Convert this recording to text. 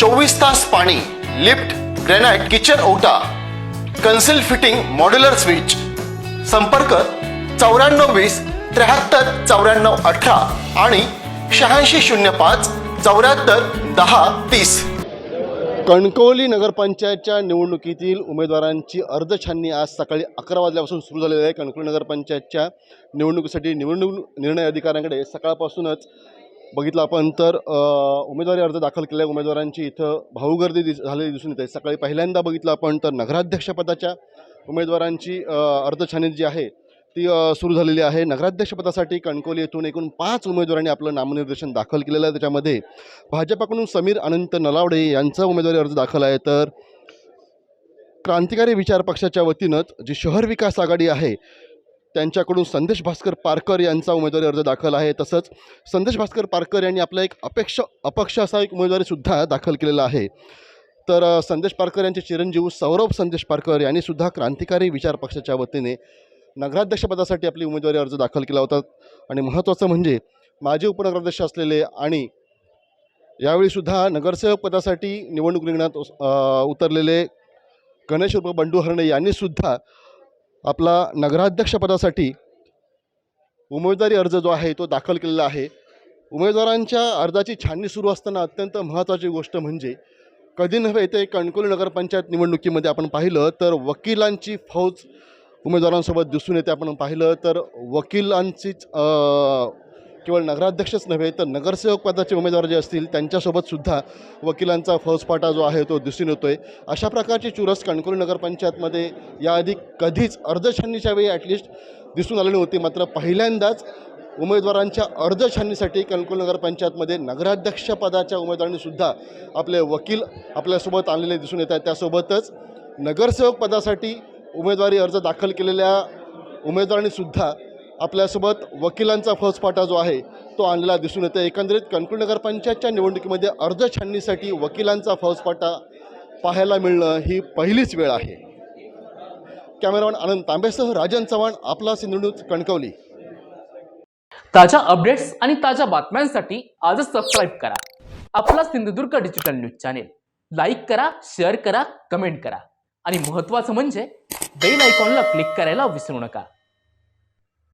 चोवीस तास पाणी लिफ्ट ग्रॅनाइट किचन ओटा कन्सिल फिटिंग मॉड्युलर स्विच. संपर्क चौऱ्याण्णव वीस त्र्याहत्तर चौऱ्याण्णव अठरा आणि शहाऐंशी शून्य पाच चौऱ्याहत्तर दहा तीस. कणकवली नगरपंचायतच्या निवडणुकीतील उमेदवारांची अर्धछाननी आज सकाळी अकरा वाजल्यापासून सुरू झालेली आहे. कणकवली नगरपंचायतच्या निवडणुकीसाठी निवडणूक निर्णय अधिकाऱ्यांकडे सकाळपासूनच बघितलं आपण तर उमेदवारी अर्ज दाखल केलेल्या उमेदवारांची इथं भाऊगर्दी दिस झालेली दिसून येते. सकाळी पहिल्यांदा बघितलं आपण तर नगराध्यक्षपदाच्या उमेदवारांची अ, अर्धछाननी जी आहे ती सुरू झालेली आहे. नगराध्यक्षपदासाठी कणकोली येथून एकूण पाच उमेदवारांनी आपलं नामनिर्देशन दाखल केलेलं आहे. त्याच्यामध्ये भाजपाकडून समीर अनंत नलावडे यांचा उमेदवारी अर्ज दाखल आहे. तर क्रांतिकारी विचार पक्षाच्या वतीनंच जी शहर विकास आघाडी आहे त्यांच्याकडून संदेश भास्कर पारकर यांचा उमेदवारी अर्ज दाखल आहे. तसंच संदेश भास्कर पारकर यांनी आपला एक अपेक्ष अपक्ष असा एक उमेदवारीसुद्धा दाखल केलेला आहे. तर संदेश पारकर यांचे चिरंजीव सौरभ संदेश पारकर यांनीसुद्धा क्रांतिकारी विचार पक्षाच्या वतीने नगराध्यक्षपदासाठी आपली उमेदवारी अर्ज दाखल केला होता. आणि महत्त्वाचं म्हणजे माजी उपनगराध्यक्ष असलेले आणि यावेळीसुद्धा नगरसेवक पदासाठी निवडणूक रिंगणात उतरलेले गणेश उर्फ बंडू हरणे यांनीसुद्धा आपला नगराध्यक्षपदासाठी उमेदवारी अर्ज जो आहे तो दाखल केलेला आहे. उमेदवारांच्या अर्जाची छाननी सुरू असताना अत्यंत महत्त्वाची गोष्ट म्हणजे कधी नव्हे ते कणकोली नगरपंचायत निवडणुकीमध्ये आपण पाहिलं तर वकिलांची फौज उमेदवारांसोबत दिसून येते. आपण पाहिलं तर वकिलांचीच केवळ नगराध्यक्षच नव्हे तर नगरसेवक पदाचे उमेदवार जे असतील त्यांच्यासोबतसुद्धा वकिलांचा फौजफाटा जो आहे तो दिसून येतो आहे अशा प्रकारची चुरस कणकोली नगरपंचायतमध्ये याआधी कधीच अर्धछाननीच्या वेळी ॲटलिस्ट दिसून आलेली होती. मात्र पहिल्यांदाच उमेदवारांच्या अर्धछाननीसाठी कणकोली नगरपंचायतमध्ये नगराध्यक्षपदाच्या उमेदवारांनीसुद्धा आपले वकील आपल्यासोबत आणलेले दिसून येत आहेत. त्यासोबतच नगरसेवक पदासाठी उमेदवारी अर्ज दाखल केलेल्या उमेदवारांनीसुद्धा आपल्यासोबत वकिलांचा फौजफाटा जो आहे तो आणलेला दिसून येतो एकंदरीत कणकोली नगरपंचायतच्या निवडणुकीमध्ये अर्ज छाननीसाठी वकिलांचा फौजफाटा पाहायला मिळणं ही पहिलीच वेळ आहे. कॅमेरामॅन आनंद तांबेसह राजन चव्हाण आपला सिंधू कणकवली. ताज्या अपडेट्स आणि ताज्या बातम्यांसाठी आजच सबस्क्राईब करा. आपला Sindhudurg digital news channel. Like करा शेअर करा कमेंट करा. आणि महत्त्वाचं म्हणजे बेल आयकॉनला क्लिक करायला विसरू नका.